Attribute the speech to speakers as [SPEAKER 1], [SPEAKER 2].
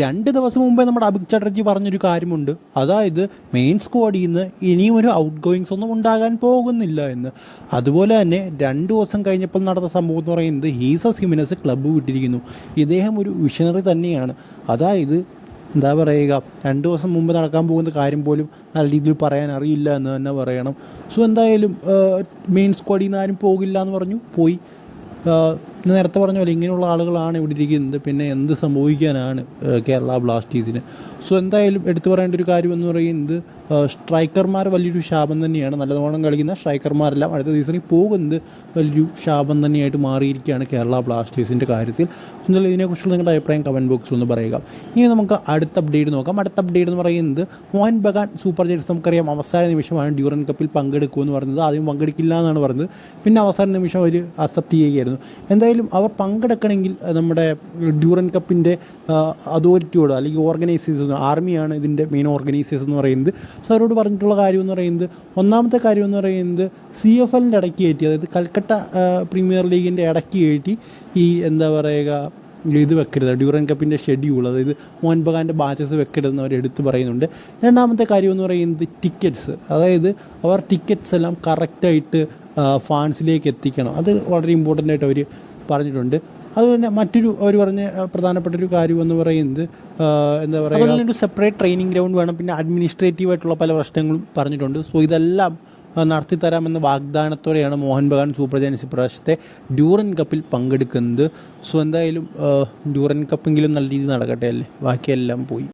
[SPEAKER 1] രണ്ട് ദിവസം മുമ്പേ നമ്മുടെ അഭിക് ചാറ്റർജി പറഞ്ഞൊരു കാര്യമുണ്ട്. അതായത് മെയിൻ സ്ക്വാഡിൽ നിന്ന് ഇനിയും ഒരു ഔട്ട് ഗോയിങ്സ് ഒന്നും ഉണ്ടാകാൻ പോകുന്നില്ല എന്ന്. അതുപോലെ തന്നെ രണ്ട് ദിവസം കഴിഞ്ഞപ്പോൾ നടന്ന സംഭവം എന്ന് പറയുന്നത് ഹീസ സിമിനസ് ക്ലബ്ബ് വിട്ടിരിക്കുന്നു. ഇദ്ദേഹം ഒരു വിഷണറി തന്നെയാണ്. അതായത് എന്താ പറയുക രണ്ട് ദിവസം മുമ്പ് നടക്കാൻ പോകുന്ന കാര്യം പോലും നല്ല രീതിയിൽ പറയാൻ അറിയില്ല എന്ന് തന്നെ പറയണം. സോ എന്തായാലും മെയിൻ സ്ക്വാഡിൽ നിന്ന് ആരും പോകില്ല എന്ന് പറഞ്ഞു. പോയി. നേരത്തെ പറഞ്ഞ പോലെ ഇങ്ങനെയുള്ള ആളുകളാണ് ഇവിടെ ഇരിക്കുന്നത്. പിന്നെ എന്ത് സംഭവിക്കാനാണ് കേരള ബ്ലാസ്റ്റേഴ്സിന്? സോ എന്തായാലും എടുത്തു പറയേണ്ട ഒരു കാര്യം എന്ന് പറയുന്നത് സ്ട്രൈക്കർമാർ വലിയൊരു ശാപം തന്നെയാണ്. നല്ലതോണം കളിക്കുന്ന സ്ട്രൈക്കർമാരെല്ലാം അടുത്ത സീസണിൽ പോകുന്നത് വലിയൊരു ശാപം തന്നെയായിട്ട് മാറിയിരിക്കുകയാണ് കേരള ബ്ലാസ്റ്റേഴ്സിന്റെ കാര്യത്തിൽ. എന്തായാലും ഇതിനെക്കുറിച്ചുള്ള നിങ്ങളുടെ അഭിപ്രായം കമന്റ് ബോക്സിൽ ഒന്ന് പറയുക. ഇനി നമുക്ക് അടുത്ത അപ്ഡേറ്റ് നോക്കാം. അടുത്ത അപ്ഡേറ്റ് എന്ന് പറയുന്നത് മോഹൻ ബഗാൻ സൂപ്പർ ജേഴ്സ് നമുക്കറിയാം. അവസാന നിമിഷമാണ് ഡ്യൂറൻ കപ്പിൽ പങ്കെടുക്കുമെന്ന് പറഞ്ഞത്. ആദ്യം പങ്കെടുക്കില്ല എന്നാണ് പറഞ്ഞത്. പിന്നെ അവസാന നിമിഷം അവർ അക്സെപ്റ്റ് ചെയ്യുകയായിരുന്നു. എന്തായാലും അവർ പങ്കെടുക്കണമെങ്കിൽ നമ്മുടെ ഡ്യൂറൻ കപ്പിന്റെ അതോറിറ്റിയോട് അല്ലെങ്കിൽ ഓർഗനൈസേഴ്സ് ആർമിയാണ് ഇതിന്റെ മെയിൻ ഓർഗനൈസേഴ്സ് എന്ന് പറയുന്നത്. സോ അവരോട് പറഞ്ഞിട്ടുള്ള കാര്യം എന്ന് പറയുന്നത് ഒന്നാമത്തെ കാര്യം എന്ന് പറയുന്നത് സി എഫ് എല്ലിന്റെ ഇടയ്ക്ക് കയറ്റി അതായത് കൽക്കട്ട പ്രീമിയർ ലീഗിന്റെ ഇടയ്ക്ക് കയറ്റി ഈ എന്താ പറയുക ഇത് വെക്കരുത് ഡ്യൂറൻ കപ്പിന്റെ ഷെഡ്യൂൾ അതായത് മോഹൻ ബഗാന്റെ ബാച്ചസ് വെക്കരുതെന്ന് അവർ എടുത്ത് പറയുന്നുണ്ട്. രണ്ടാമത്തെ കാര്യം എന്ന് പറയുന്നത് ടിക്കറ്റ്സ് അതായത് അവർ ടിക്കറ്റ്സ് എല്ലാം കറക്റ്റായിട്ട് ഫാൻസിലേക്ക് എത്തിക്കണം. അത് വളരെ ഇമ്പോർട്ടന്റ് ആയിട്ട് അവർ പറഞ്ഞിട്ടുണ്ട്. അതുതന്നെ മറ്റൊരു അവർ പറഞ്ഞ പ്രധാനപ്പെട്ട ഒരു കാര്യം എന്ന് പറയുന്നത് എന്താ പറയുക ഒരു സെപ്പറേറ്റ് ട്രെയിനിങ് ഗ്രൗണ്ട് വേണം. പിന്നെ അഡ്മിനിസ്ട്രേറ്റീവ് ആയിട്ടുള്ള പല പ്രശ്നങ്ങളും പറഞ്ഞിട്ടുണ്ട്. സോ ഇതെല്ലാം നടത്തിത്തരാമെന്ന വാഗ്ദാനത്തോടെയാണ് മോഹൻ ബഗാൻ സൂപ്പർ ജയൻസ് പ്രദേശത്തെ ഡ്യൂറൻ കപ്പിൽ പങ്കെടുക്കുന്നത്. സോ എന്തായാലും ഡ്യൂറൻ കപ്പെങ്കിലും നല്ല രീതിയിൽ നടക്കട്ടെ അല്ലേ? ബാക്കിയെല്ലാം പോയി.